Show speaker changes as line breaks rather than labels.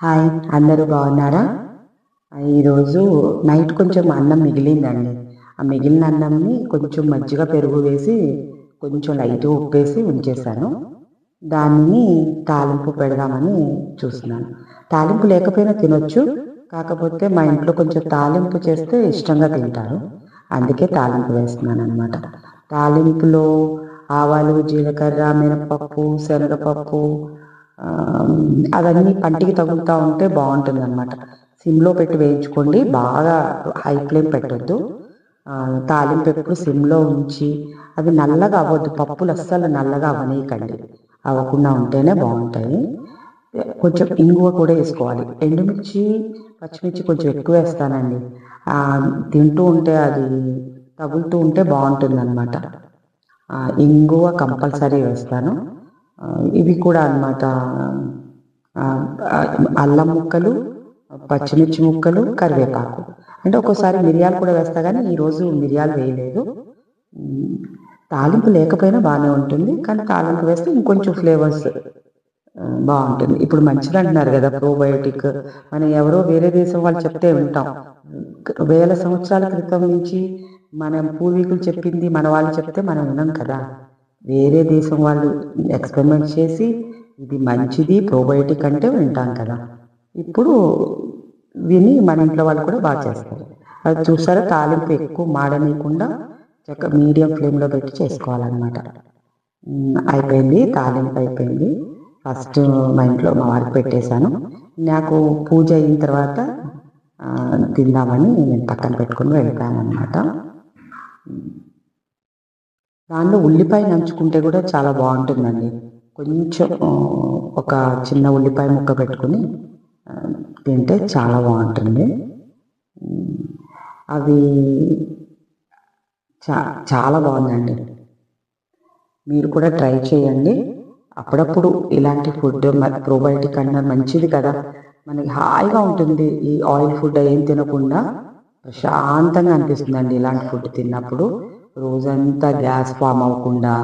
Hi అందరూ బాగున్నారా? ఈరోజు నైట్ కొంచెం అన్నం మిగిలిందండి. ఆ మిగిలిన అన్నంని కొంచెం మజ్జిగ పెరుగు వేసి కొంచెం లైట్ ఉప్పేసి ఉంచేసాను దానిని తాలింపు పెడదామని చూస్తున్నాను. తాలింపు లేకపోయినా తినొచ్చు కాకపోతే మా ఇంట్లో కొంచెం తాలింపు చేస్తే ఇష్టంగా తింటారు. అందుకే తాలింపు వేస్తున్నాను అనమాట తాలింపులో ఆవాలు జీలకర్ర మినపప్పు శనగపప్పు అవన్నీ పంటికి తగులుతూ ఉంటే బాగుంటుంది అనమాట సిమ్లో పెట్టి వేయించుకోండి బాగా హై ఫ్లేమ్ పెట్టద్దు. తాలింపు ఎప్పుడు సిమ్లో ఉంచి అవి నల్లగా అవ్వద్దు పప్పులు అస్సలు నల్లగా అవనీయకండి అవ్వకుండా ఉంటేనే బాగుంటాయి. కొంచెం ఇంగువ కూడా వేసుకోవాలి. ఎండుమిర్చి పచ్చిమిర్చి కొంచెం ఎక్కువ వేస్తానండి. తింటూ ఉంటే అది తగులుతూ ఉంటే బాగుంటుంది అనమాట ఇంగువ కంపల్సరీ వేస్తాను. ఇవి కూడా అనమాట అల్లం ముక్కలు పచ్చిమిర్చి ముక్కలు కరివేపాకు. అంటే ఒక్కోసారి మిరియాలు కూడా వేస్తా కానీ ఈరోజు మిరియాలు వేయలేదు. తాలింపు లేకపోయినా బాగానే ఉంటుంది కానీ తాలింపు వేస్తే ఇంకొంచెం ఫ్లేవర్స్ బాగుంటుంది. ఇప్పుడు మంచిది అంటున్నారు కదా ప్రోబయోటిక్. మనం ఎవరో వేరే దేశం వాళ్ళు చెప్తే వింటాం. వేల సంవత్సరాల క్రితం నుంచి మన పూర్వీకులు చెప్పింది మన వాళ్ళు చెప్తే మనం విన్నాం కదా. వేరే దేశం వాళ్ళు ఎక్స్పెరిమెంట్ చేసి ఇది మంచిది ప్రోబయోటిక్ అంటే వింటాం కదా. ఇప్పుడు విని మన ఇంట్లో వాళ్ళు కూడా బాగా చేస్తారు. అది చూసారా? తాలింపు ఎక్కువ మాడనీయకుండా చక్క మీడియం ఫ్లేమ్లో పెట్టి చేసుకోవాలన్నమాట. అయిపోయింది తాలింపు అయిపోయింది. ఫస్ట్ మా ఇంట్లో మా వారికి పెట్టేశాను. నాకు పూజ అయిన తర్వాత తిందామని నేను పక్కన పెట్టుకుని వెళ్తాను అనమాట దానిలో ఉల్లిపాయ నంచుకుంటే కూడా చాలా బాగుంటుందండి. కొంచెం ఒక చిన్న ఉల్లిపాయ ముక్క పెట్టుకుని తింటే చాలా బాగుంటుంది. అవి చా చాలా బాగుందండి. మీరు కూడా ట్రై చేయండి. అప్పుడప్పుడు ఇలాంటి ఫుడ్ ప్రోబయోటిక్ అన్న మంచిది కదా. మనకి హాయిగా ఉంటుంది ఈ ఆయిల్ ఫుడ్ ఏం తినకుండా ప్రశాంతంగా అనిపిస్తుందండి ఇలాంటి ఫుడ్ తిన్నప్పుడు. రోజంతా గ్యాస్ ఫామ్ అవ్వకుండా